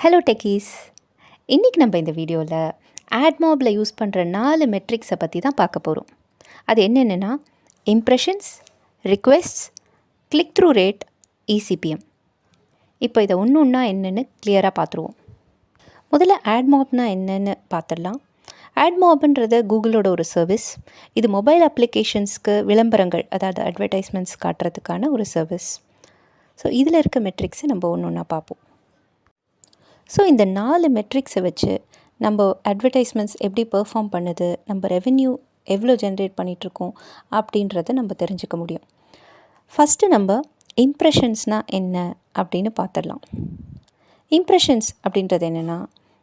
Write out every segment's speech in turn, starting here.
Hello techies இன்றைக்கி நம்ம இந்த வீடியோவில் ஆட்மாபில் யூஸ் பண்ணுற நாலு மெட்ரிக்ஸை பற்றி தான் பார்க்க போகிறோம் அது என்னென்னா impressions requests click through rate eCPM இப்போ இதை ஒன்று ஒன்றா என்னென்னு கிளியராக பார்த்துருவோம். முதல்ல ஆட்மாப்னா என்னென்னு பார்த்துடலாம். ஆட்மாப்ன்றது கூகுளோட ஒரு சர்வீஸ் இது மொபைல் அப்ளிகேஷன்ஸ்க்கு விளம்பரங்கள் அதாவது அட்வர்டைஸ்மெண்ட்ஸ் காட்டுறதுக்கான ஒரு சர்வீஸ் ஸோ இதில் இருக்க மெட்ரிக்ஸை நம்ம ஒன்று ஒன்றா பார்ப்போம். ஸோ இந்த நாலு மெட்ரிக்ஸை வச்சு நம்ம அட்வர்டைஸ்மெண்ட்ஸ் எப்படி பெர்ஃபார்ம் பண்ணுது நம்ம ரெவென்யூ எவ்வளோ ஜென்ரேட் பண்ணிகிட்ருக்கோம் அப்படின்றத நம்ம தெரிஞ்சுக்க முடியும். ஃபஸ்ட்டு நம்ம இம்ப்ரெஷன்ஸ்னால் என்ன அப்படின்னு பார்த்துடலாம் இம்ப்ரெஷன்ஸ் அப்படின்றது என்னென்னா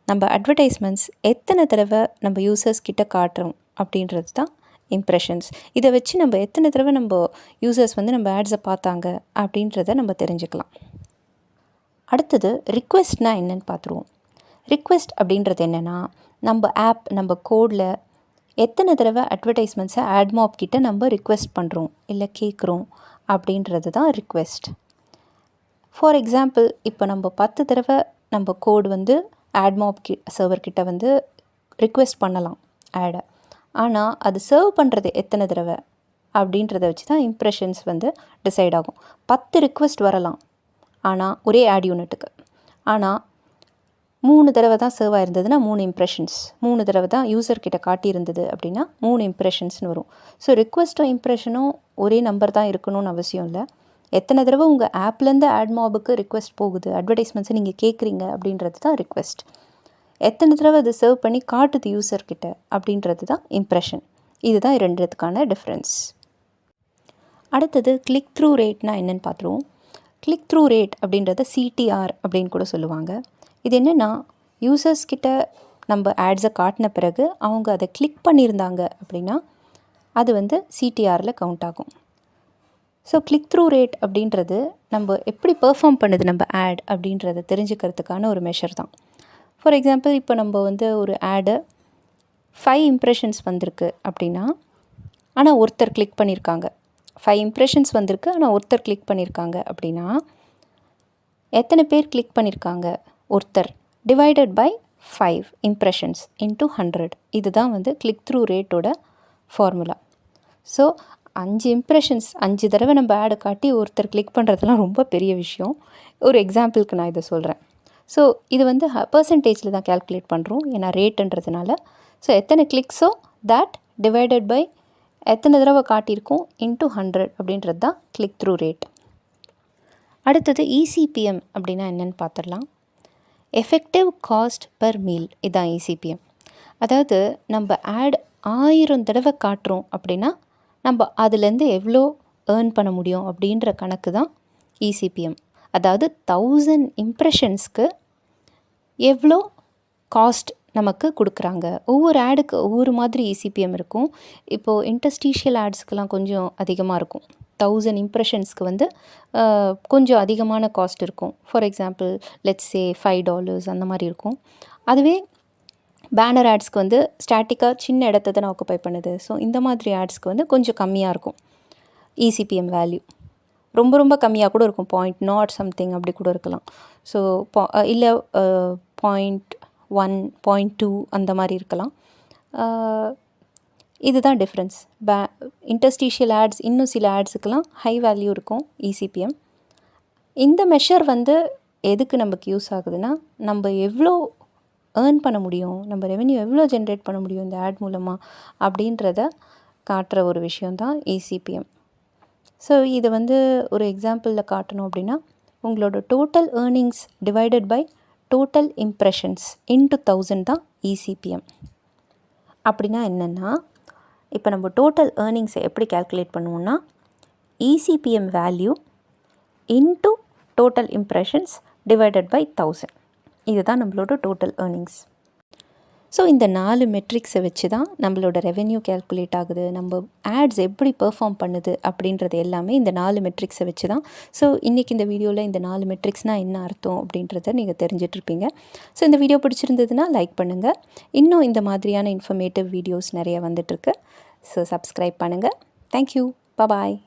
நம்ம அட்வர்டைஸ்மெண்ட்ஸ் எத்தனை தடவை நம்ம யூசர்ஸ் கிட்ட காட்டுறோம் அப்படின்றது தான் இம்ப்ரெஷன்ஸ் இதை வச்சு நம்ம எத்தனை தடவை நம்ம யூசர்ஸ் வந்து நம்ம ஆட்ஸை பார்த்தாங்க அப்படின்றத நம்ம தெரிஞ்சுக்கலாம். அடுத்தது ரிக்வெஸ்ட்னா என்னன்னு பார்த்துருவோம். ரிக்வெஸ்ட் அப்படின்றது என்னென்னா நம்ம ஆப் நம்ம கோடில் எத்தனை தடவை அட்வர்டைஸ்மெண்ட்ஸை ஆட்மாப் கிட்ட நம்ம ரிக்வெஸ்ட் பண்ணுறோம் இல்லை கேட்குறோம் அப்படின்றது தான் ரிக்வெஸ்ட் ஃபார் எக்ஸாம்பிள் இப்போ நம்ம பத்து தடவை நம்ம கோடு வந்து ஆட்மாப் கி சர்வர் கிட்ட வந்து ரிக்வெஸ்ட் பண்ணலாம் ஆடை ஆனால் அது சர்வ் பண்ணுறது எத்தனை தடவை அப்படின்றத வச்சு தான் இம்ப்ரெஷன்ஸ் வந்து டிசைட் ஆகும். பத்து ரிக்வெஸ்ட் வரலாம். ஆனால் ஒரே ஆட் யூனிட்டுக்கு ஆனால் மூணு தடவை தான் சர்வ் ஆயிருந்ததுன்னா மூணு இம்ப்ரெஷன்ஸ் மூணு தடவை தான் யூசர் கிட்ட காட்டியிருந்தது அப்படின்னா மூணு இம்ப்ரெஷன்ஸ்னு வரும். ஸோ ரிக்வஸ்ட்டும் இம்ப்ரெஷனும் ஒரே நம்பர் தான் இருக்கணும்னு அவசியம் இல்லை. எத்தனை தடவை உங்கள் ஆப்லேருந்து ஆட் மாபுக்கு ரிக்வஸ்ட் போகுது அட்வர்டைஸ்மெண்ட்ஸை நீங்கள் கேட்குறீங்க அப்படின்றது தான் ரிக்வெஸ்ட் எத்தனை தடவை அது சர்வ் பண்ணி காட்டுது யூசர் கிட்ட அப்படின்றது தான் இம்ப்ரெஷன் இதுதான் ரெண்டுத்துக்கான டிஃப்ரென்ஸ் அடுத்தது கிளிக் த்ரூ ரேட்னா என்னென்னு பார்த்துருவோம். கிளிக் த்ரூ ரேட் அப்படின்றத சிடிஆர் அப்படின்னு கூட சொல்லுவாங்க. இது என்னென்னா யூசர்ஸ் கிட்ட நம்ம ஆட்ஸை காட்டின பிறகு அவங்க அதை கிளிக் பண்ணியிருந்தாங்க அப்படின்னா அது வந்து சிடிஆரில் கவுண்ட் ஆகும். ஸோ கிளிக் த்ரூ ரேட் அப்படின்றது நம்ம எப்படி பெர்ஃபார்ம் பண்ணுது நம்ம ஆட் அப்படின்றத தெரிஞ்சுக்கிறதுக்கான ஒரு மெஷர் தான். ஃபார் எக்ஸாம்பிள் இப்போ நம்ம வந்து ஒரு ஆடு ஃபைவ் இம்ப்ரெஷன்ஸ் வந்திருக்கு அப்படின்னா ஆனால் ஒருத்தர் கிளிக் பண்ணியிருக்காங்க. ஃபைவ் இம்ப்ரெஷன்ஸ் வந்திருக்கு. ஆனால் ஒருத்தர் கிளிக் பண்ணியிருக்காங்க அப்படின்னா எத்தனை பேர் கிளிக் பண்ணியிருக்காங்க ஒருத்தர். Divided by five impressions into hundred இதுதான் வந்து கிளிக் த்ரூ ரேட்டோட ஃபார்முலா ஸோ அஞ்சு இம்ப்ரெஷன்ஸ் அஞ்சு தடவை நம்ம ஆடை காட்டி ஒருத்தர் கிளிக் பண்ணுறதுலாம் ரொம்ப பெரிய விஷயம். ஒரு எக்ஸாம்பிளுக்கு நான் இதை சொல்கிறேன் ஸோ இது வந்து பர்சன்டேஜில் தான் கேல்குலேட் பண்ணுறோம் ஏன்னா ரேட்டுன்றதுனால ஸோ எத்தனை கிளிக்ஸோ தேட் டிவைடட் பை எத்தனை தடவை காட்டியிருக்கோம்? இன்ட்டு ஹண்ட்ரட் அப்படின்றது தான் கிளிக் த்ரூ ரேட் அடுத்தது இசிபிஎம் அப்படின்னா என்னென்னு பார்த்துடலாம். எஃபெக்டிவ் காஸ்ட் பர் மீல் இதுதான் இசிபிஎம் அதாவது நம்ம ஆட் ஆயிரம் தடவை காட்டுறோம் அப்படின்னா நம்ம அதுலேருந்து எவ்வளோ ஏர்ன் பண்ண முடியும் அப்படின்ற கணக்கு தான் இசிபிஎம் அதாவது தௌசண்ட் இம்ப்ரெஷன்ஸ்க்கு எவ்வளோ காஸ்ட் நமக்கு கொடுக்குறாங்க. ஒவ்வொரு ஆடுக்கு ஒவ்வொரு மாதிரி இசிபிஎம் இருக்கும். இப்போது இன்டஸ்டீஷியல் ஆட்ஸ்க்கெலாம் கொஞ்சம் அதிகமாக இருக்கும். தௌசண்ட் இம்ப்ரெஷன்ஸ்க்கு வந்து கொஞ்சம் அதிகமான காஸ்ட் இருக்கும். For example let's say five dollars அந்த மாதிரி இருக்கும். அதுவே பேனர் ஆட்ஸ்க்கு வந்து ஸ்டாட்டிக்காக சின்ன இடத்த தான் ஆக்குப்பை பண்ணுது. ஸோ இந்த மாதிரி ஆட்ஸ்க்கு வந்து கொஞ்சம் கம்மியாக இருக்கும். இசிபிஎம் வேல்யூ ரொம்ப ரொம்ப கம்மியாக கூட இருக்கும். பாயிண்ட் நாட் சம்திங் அப்படி கூட இருக்கலாம். ஸோ பா இல்லை பாயிண்ட் ஒன் பாயிண்ட் டூ அந்த மாதிரி இருக்கலாம். இதுதான் டிஃப்ரென்ஸ் பே இன்டர்ஸ்டீஷியல் ஆட்ஸ் இன்னும் சில ஆட்ஸுக்கெலாம் ஹை வேல்யூ இருக்கும் இசிபிஎம் இந்த மெஷர் வந்து எதுக்கு நமக்கு யூஸ் ஆகுதுன்னா நம்ம எவ்வளோ ஏர்ன் பண்ண முடியும் நம்ம ரெவென்யூ எவ்வளோ ஜென்ரேட் பண்ண முடியும் இந்த ஆட் மூலமாக அப்படின்றத காட்டுற ஒரு விஷயந்தான் இசிபிஎம் ஸோ இது வந்து ஒரு எக்ஸாம்பிளில் காட்டணும் அப்படின்னா உங்களோட total earnings divided by total impressions into thousand தான் இசிபிஎம் அப்படின்னா என்னென்னா இப்போ நம்ம டோட்டல் ஏர்னிங்ஸை எப்படி கேல்குலேட் பண்ணுவோம்னா eCPM value into total impressions divided by thousand இதுதான் நம்மளோட டோட்டல் ஏர்னிங்ஸ் ஸோ இந்த நாலு மெட்ரிக்ஸை வச்சு தான் நம்மளோட ரெவென்யூ கேல்குலேட் ஆகுது. நம்ம ஆட்ஸ் எப்படி பெர்ஃபார்ம் பண்ணுது அப்படின்றது எல்லாமே இந்த நாலு மெட்ரிக்ஸை வச்சு தான். ஸோ இன்றைக்கி இந்த வீடியோவில் இந்த நாலு மெட்ரிக்ஸ்னால் என்ன அர்த்தம் அப்படின்றத நீங்கள் தெரிஞ்சிட்ருப்பீங்க. ஸோ இந்த வீடியோ பிடிச்சிருந்ததுன்னா லைக் பண்ணுங்கள் இன்னும் இந்த மாதிரியான இன்ஃபர்மேட்டிவ் வீடியோஸ் நிறைய வந்துட்டுருக்கு ஸோ சப்ஸ்கிரைப் பண்ணுங்கள் தேங்க்யூ பபாய்